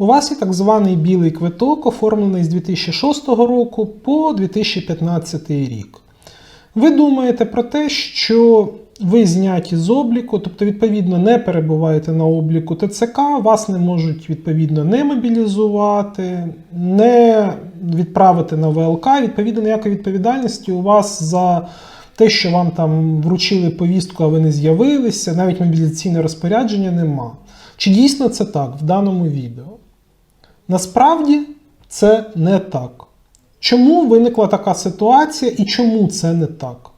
У вас є так званий білий квиток, оформлений з 2006 року по 2015 рік. Ви думаєте про те, що ви зняті з обліку, тобто, відповідно, не перебуваєте на обліку ТЦК, вас не можуть відповідно не мобілізувати, не відправити на ВЛК. Відповідно, ніякої відповідальності у вас за те, що вам там вручили повістку, а ви не з'явилися, навіть мобілізаційне розпорядження нема. Чи дійсно це так в даному відео? Насправді це не так. Чому виникла така ситуація і чому це не так?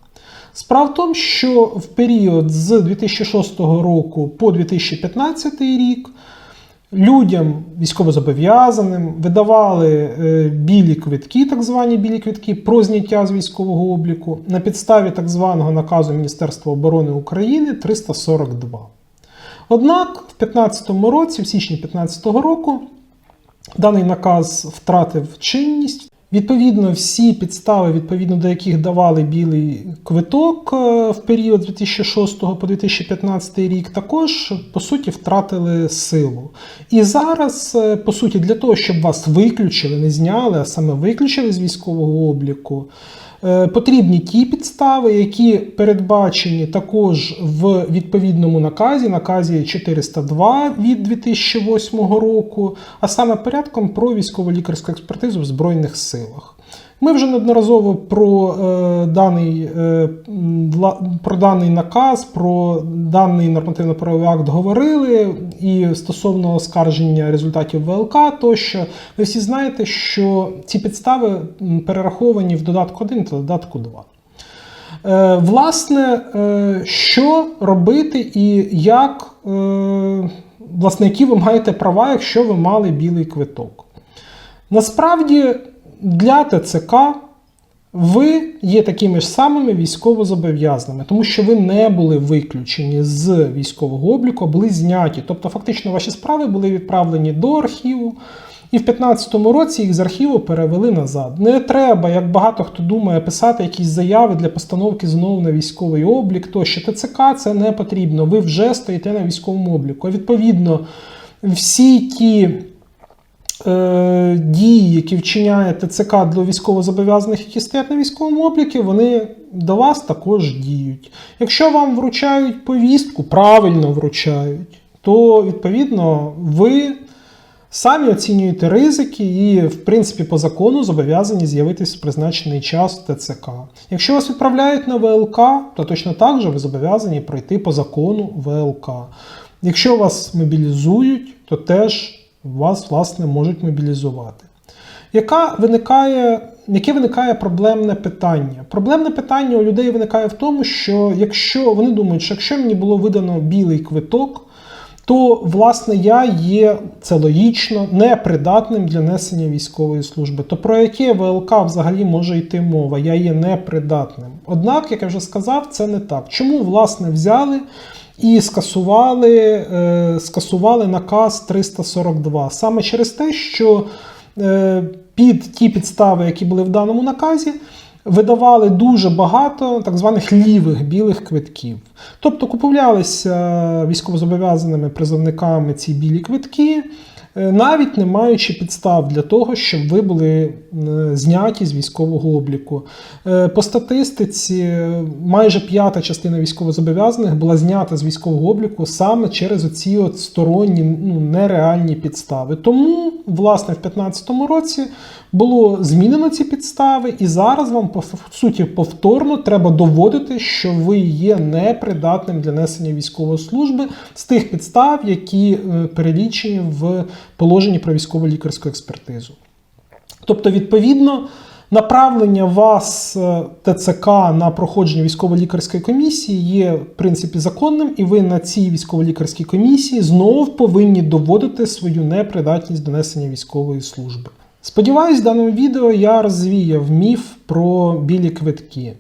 Справа в тому, що в період з 2006 року по 2015 рік людям військовозобов'язаним видавали е, білі квитки, так звані білі квитки про зняття з військового обліку на підставі так званого наказу Міністерства оборони України 342. Однак в 2015 році, в січні 2015 року, Даний наказ втратив чинність. Відповідно, всі підстави, відповідно до яких давали білий квиток е, в період з 2006 по 2015 рік, також по суті втратили силу. І зараз, е, по суті, для того, щоб вас виключили, не зняли, а саме виключили з військового обліку. Е, Потрібні ті підстави, які передбачені також в відповідному наказі, наказі 402 від 2008 року, а саме порядком про військово-лікарську експертизу в Збройних силах. Ми вже неодноразово про, е, даний, е, про даний наказ, про даний нормативно-правовий акт говорили і стосовно оскарження результатів ВЛК тощо. Ви всі знаєте, що ці підстави перераховані в додатку 1 та додатку 2. Е, Власне, е, що робити і як, е, власне, які ви маєте права, якщо ви мали білий квиток? Насправді, для ТЦК ви є такими ж самими військовозобов'язаними, тому що ви не були виключені з військового обліку, а були зняті. Тобто, фактично, ваші справи були відправлені до архіву. І в 2015 році їх з архіву перевели назад. Не треба, як багато хто думає, писати якісь заяви для постановки знову на військовий облік. Тощо ТЦК це не потрібно. Ви вже стоїте на військовому обліку. Відповідно, всі ті е, дії, які вчиняє ТЦК для військовозобов'язаних, які стоять на військовому обліку, вони до вас також діють. Якщо вам вручають повістку, правильно вручають, то відповідно ви. Самі оцінюєте ризики і, в принципі, по закону зобов'язані з'явитись в призначений час ТЦК. Якщо вас відправляють на ВЛК, то точно так же ви зобов'язані пройти по закону ВЛК. Якщо вас мобілізують, то теж вас, власне, можуть мобілізувати. Яка виникає, яке виникає проблемне питання? Проблемне питання у людей виникає в тому, що якщо вони думають, що якщо мені було видано білий квиток, то власне я є це логічно непридатним для несення військової служби. То про яке ВЛК взагалі може йти мова? Я є непридатним. Однак, як я вже сказав, це не так. Чому власне взяли і скасували, е, скасували наказ 342? Саме через те, що е, під ті підстави, які були в даному наказі, видавали дуже багато так званих лівих білих квитків. Тобто купувалися військовозобов'язаними призовниками ці білі квитки, навіть не маючи підстав для того, щоб ви були е, зняті з військового обліку. Е, По статистиці, е, майже п'ята частина військовозобов'язаних була знята з військового обліку саме через оці от сторонні ну, нереальні підстави. Тому, власне, в 2015 році було змінено ці підстави, і зараз вам по суті повторно треба доводити, що ви є непридатним для несення військової служби з тих підстав, які е, перелічені в положенні про військово лікарську експертизу. Тобто, відповідно, направлення вас е, ТЦК на проходження військово-лікарської комісії є в принципі законним, і ви на цій військово-лікарській комісії знову повинні доводити свою непридатність до несення військової служби. Сподіваюсь, в даному відео я розвіяв міф про білі квитки.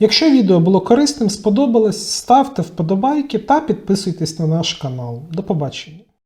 Якщо відео було корисним, сподобалось, ставте вподобайки та підписуйтесь на наш канал. До побачення!